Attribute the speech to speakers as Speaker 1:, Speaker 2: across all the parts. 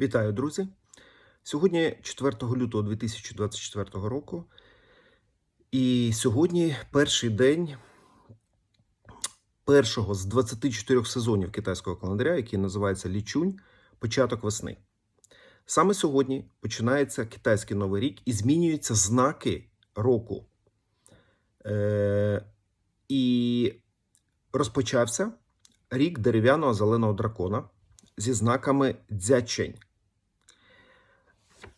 Speaker 1: Вітаю, друзі! Сьогодні 4 лютого 2024 року. І сьогодні перший день першого з 24 сезонів китайського календаря, який називається Лічунь, початок весни. Саме сьогодні починається китайський новий рік і змінюються знаки року. Е, і розпочався рік дерев'яного зеленого дракона зі знаками дзячень.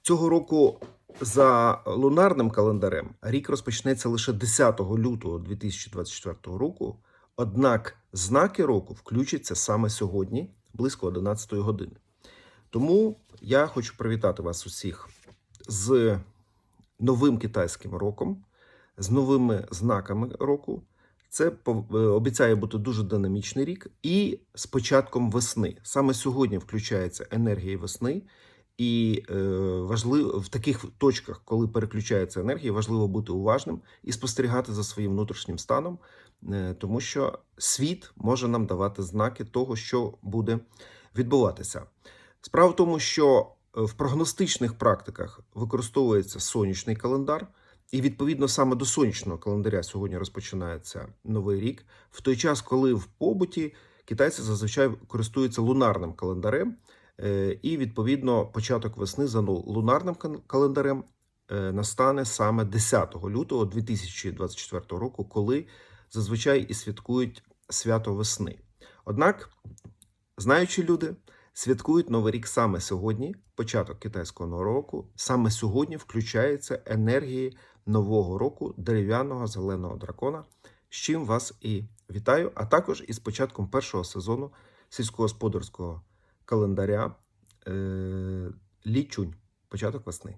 Speaker 1: Цього року за лунарним календарем рік розпочнеться лише 10 лютого 2024 року. Однак знаки року включаться саме сьогодні, близько 11 години. Тому я хочу привітати вас усіх з новим китайським роком, з новими знаками року. Це е, обіцяє бути дуже динамічний рік, і з початком весни. Саме сьогодні включається енергія весни, і е, важливо в таких точках, коли переключається енергія, важливо бути уважним і спостерігати за своїм внутрішнім станом, е, тому що світ може нам давати знаки того, що буде відбуватися. Справа в тому, що е, в прогностичних практиках використовується сонячний календар. І відповідно саме до сонячного календаря сьогодні розпочинається новий рік, в той час, коли в побуті китайці зазвичай користуються лунарним календарем, е, і відповідно початок весни за ну- лунарним календарем е, настане саме 10 лютого 2024 року, коли зазвичай і святкують свято весни. Однак, знаючі люди святкують Новий рік саме сьогодні, початок китайського нового року. Саме сьогодні включається енергії нового року дерев'яного зеленого дракона. З чим вас і вітаю, а також із початком першого сезону сільськогосподарського календаря е, Лічунь, початок весни.